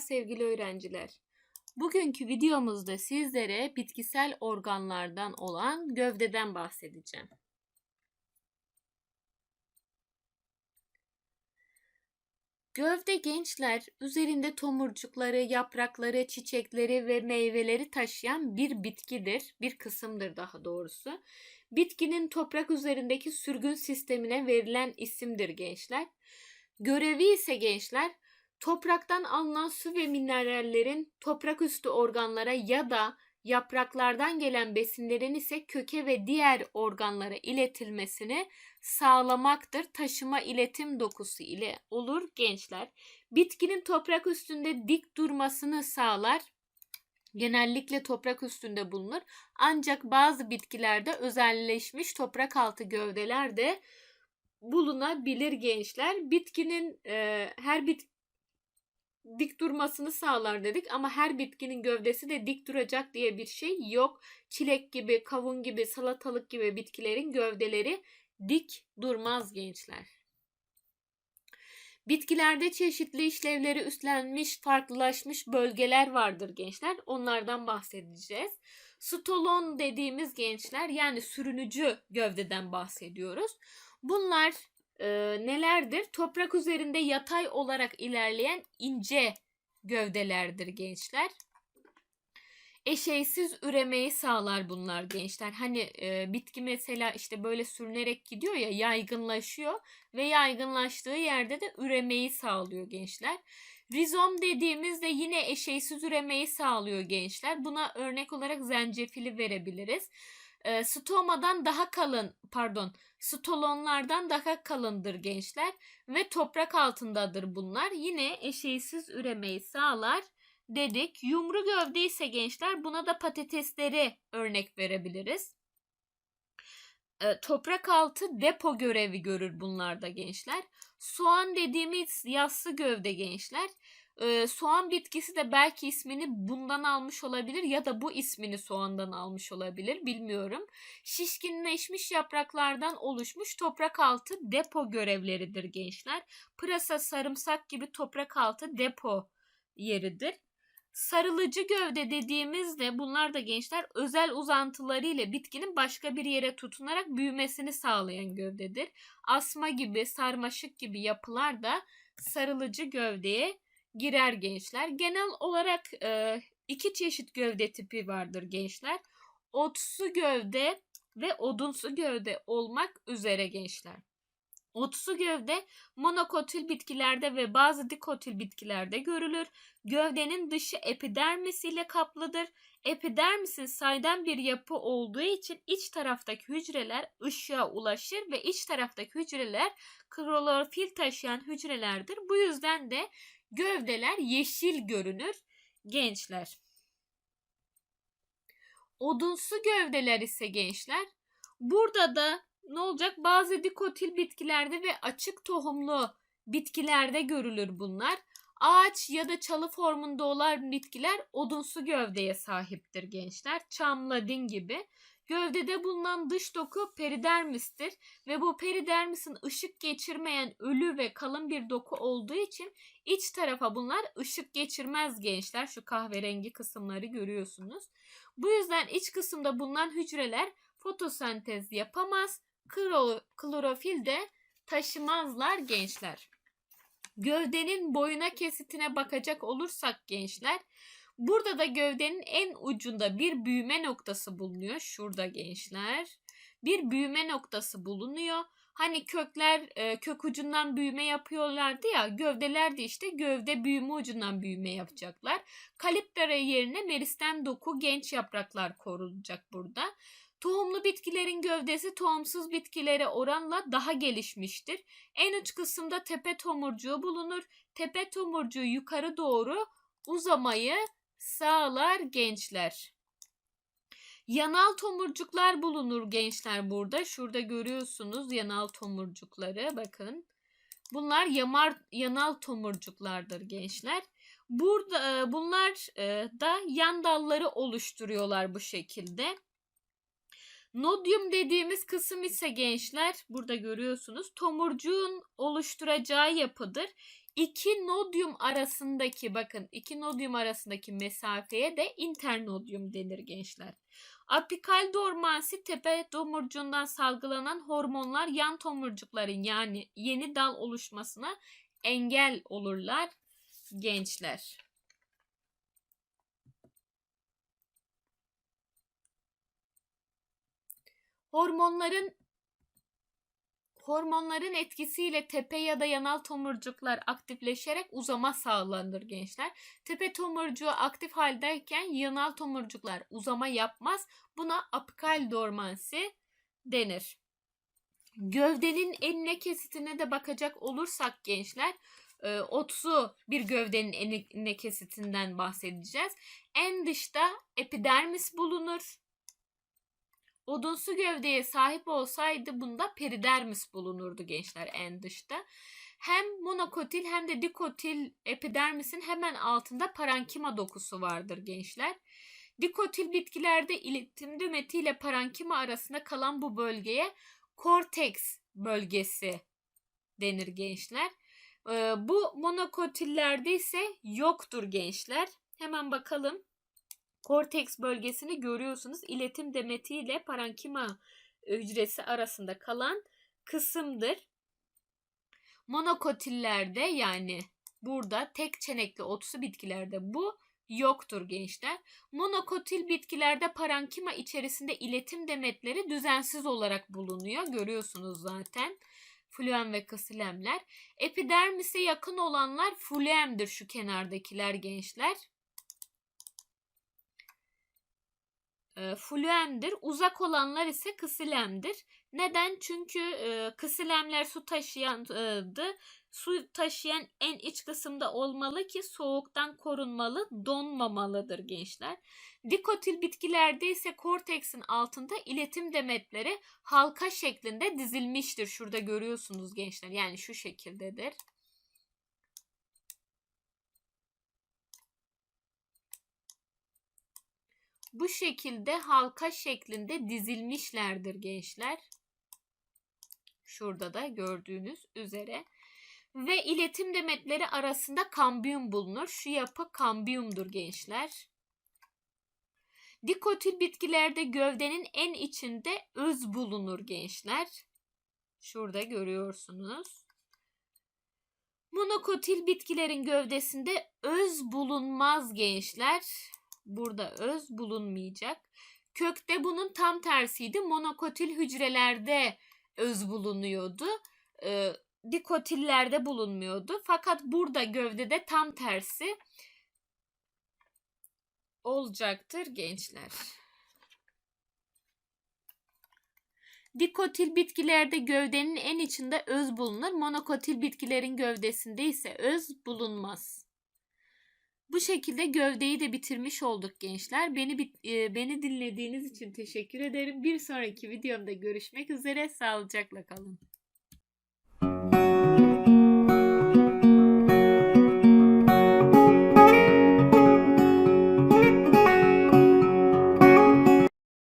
Sevgili öğrenciler. Bugünkü videomuzda sizlere bitkisel organlardan olan gövdeden bahsedeceğim. Gövde gençler üzerinde tomurcukları, yaprakları, çiçekleri ve meyveleri taşıyan bir bitkidir, bir kısımdır daha doğrusu. Bitkinin toprak üzerindeki sürgün sistemine verilen isimdir gençler. Görevi ise gençler topraktan alınan su ve minerallerin toprak üstü organlara ya da yapraklardan gelen besinlerin ise köke ve diğer organlara iletilmesini sağlamaktır. Taşıma iletim dokusu ile olur gençler. Bitkinin toprak üstünde dik durmasını sağlar. Genellikle toprak üstünde bulunur. Ancak bazı bitkilerde özelleşmiş toprak altı gövdeler de bulunabilir gençler. Bitkinin e, her bit dik durmasını sağlar dedik ama her bitkinin gövdesi de dik duracak diye bir şey yok. Çilek gibi, kavun gibi, salatalık gibi bitkilerin gövdeleri dik durmaz gençler. Bitkilerde çeşitli işlevleri üstlenmiş, farklılaşmış bölgeler vardır gençler. Onlardan bahsedeceğiz. Stolon dediğimiz gençler yani sürünücü gövdeden bahsediyoruz. Bunlar e, nelerdir? Toprak üzerinde yatay olarak ilerleyen ince gövdelerdir gençler. Eşeysiz üremeyi sağlar bunlar gençler. Hani e, bitki mesela işte böyle sürünerek gidiyor ya yaygınlaşıyor ve yaygınlaştığı yerde de üremeyi sağlıyor gençler. Rizom dediğimizde yine eşeysiz üremeyi sağlıyor gençler. Buna örnek olarak zencefili verebiliriz. E, stomadan daha kalın pardon stolonlardan daha kalındır gençler ve toprak altındadır bunlar. Yine eşeysiz üremeyi sağlar dedik. Yumru gövde ise gençler buna da patatesleri örnek verebiliriz. E, toprak altı depo görevi görür bunlarda gençler. Soğan dediğimiz yassı gövde gençler. E, soğan bitkisi de belki ismini bundan almış olabilir ya da bu ismini soğandan almış olabilir bilmiyorum. Şişkinleşmiş yapraklardan oluşmuş toprak altı depo görevleridir gençler. Pırasa, sarımsak gibi toprak altı depo yeridir. Sarılıcı gövde dediğimizde bunlar da gençler özel uzantıları ile bitkinin başka bir yere tutunarak büyümesini sağlayan gövdedir. Asma gibi, sarmaşık gibi yapılar da sarılıcı gövdeye girer gençler. Genel olarak e, iki çeşit gövde tipi vardır gençler. Otsu gövde ve odunsu gövde olmak üzere gençler. Otsu gövde monokotil bitkilerde ve bazı dikotil bitkilerde görülür. Gövdenin dışı epidermis ile kaplıdır. Epidermisin saydam bir yapı olduğu için iç taraftaki hücreler ışığa ulaşır ve iç taraftaki hücreler klorofil taşıyan hücrelerdir. Bu yüzden de gövdeler yeşil görünür gençler. Odunsu gövdeler ise gençler. Burada da ne olacak? Bazı dikotil bitkilerde ve açık tohumlu bitkilerde görülür bunlar. Ağaç ya da çalı formunda olan bitkiler odunsu gövdeye sahiptir gençler. Çam, ladin gibi. Gövdede bulunan dış doku peridermistir ve bu peridermisin ışık geçirmeyen ölü ve kalın bir doku olduğu için iç tarafa bunlar ışık geçirmez gençler. Şu kahverengi kısımları görüyorsunuz. Bu yüzden iç kısımda bulunan hücreler fotosentez yapamaz klorofil de taşımazlar gençler. Gövdenin boyuna kesitine bakacak olursak gençler burada da gövdenin en ucunda bir büyüme noktası bulunuyor. Şurada gençler. Bir büyüme noktası bulunuyor. Hani kökler e, kök ucundan büyüme yapıyorlardı ya gövdeler de işte gövde büyüme ucundan büyüme yapacaklar. Kaliptera yerine meristem doku genç yapraklar korunacak burada. Tohumlu bitkilerin gövdesi tohumsuz bitkilere oranla daha gelişmiştir. En uç kısımda tepe tomurcuğu bulunur. Tepe tomurcuğu yukarı doğru uzamayı sağlar gençler. Yanal tomurcuklar bulunur gençler burada. Şurada görüyorsunuz yanal tomurcukları bakın. Bunlar yamar, yanal tomurcuklardır gençler. Burada e, bunlar e, da yan dalları oluşturuyorlar bu şekilde. Nodyum dediğimiz kısım ise gençler burada görüyorsunuz tomurcuğun oluşturacağı yapıdır. İki nodyum arasındaki bakın iki nodyum arasındaki mesafeye de internodyum denir gençler. Apikal dormansi tepe tomurcuğundan salgılanan hormonlar yan tomurcukların yani yeni dal oluşmasına engel olurlar gençler. Hormonların hormonların etkisiyle tepe ya da yanal tomurcuklar aktifleşerek uzama sağlanır gençler. Tepe tomurcuğu aktif haldeyken yanal tomurcuklar uzama yapmaz. Buna apikal dormansi denir. Gövdenin enine kesitine de bakacak olursak gençler e, otsu bir gövdenin enine kesitinden bahsedeceğiz. En dışta epidermis bulunur. Odunsu gövdeye sahip olsaydı bunda peridermis bulunurdu gençler en dışta. Hem monokotil hem de dikotil epidermisin hemen altında parankima dokusu vardır gençler. Dikotil bitkilerde iletim dümeti ile parankima arasında kalan bu bölgeye korteks bölgesi denir gençler. Ee, bu monokotillerde ise yoktur gençler. Hemen bakalım. Korteks bölgesini görüyorsunuz. İletim demeti ile parankima hücresi arasında kalan kısımdır. Monokotillerde yani burada tek çenekli otsu bitkilerde bu yoktur gençler. Monokotil bitkilerde parankima içerisinde iletim demetleri düzensiz olarak bulunuyor. Görüyorsunuz zaten. Fluem ve kasilemler. Epidermise yakın olanlar fluemdir şu kenardakiler gençler. E, fluemdir. Uzak olanlar ise kısilemdir. Neden? Çünkü e, kısilemler su taşıyandı. Su taşıyan en iç kısımda olmalı ki soğuktan korunmalı, donmamalıdır gençler. Dikotil bitkilerde ise korteksin altında iletim demetleri halka şeklinde dizilmiştir. Şurada görüyorsunuz gençler. Yani şu şekildedir. Bu şekilde halka şeklinde dizilmişlerdir gençler. Şurada da gördüğünüz üzere. Ve iletim demetleri arasında kambiyum bulunur. Şu yapı kambiyumdur gençler. Dikotil bitkilerde gövdenin en içinde öz bulunur gençler. Şurada görüyorsunuz. Monokotil bitkilerin gövdesinde öz bulunmaz gençler burada öz bulunmayacak. Kökte bunun tam tersiydi. Monokotil hücrelerde öz bulunuyordu. E, dikotillerde bulunmuyordu. Fakat burada gövdede tam tersi olacaktır gençler. Dikotil bitkilerde gövdenin en içinde öz bulunur. Monokotil bitkilerin gövdesinde ise öz bulunmaz. Bu şekilde gövdeyi de bitirmiş olduk gençler. Beni e, beni dinlediğiniz için teşekkür ederim. Bir sonraki videomda görüşmek üzere. Sağlıcakla kalın.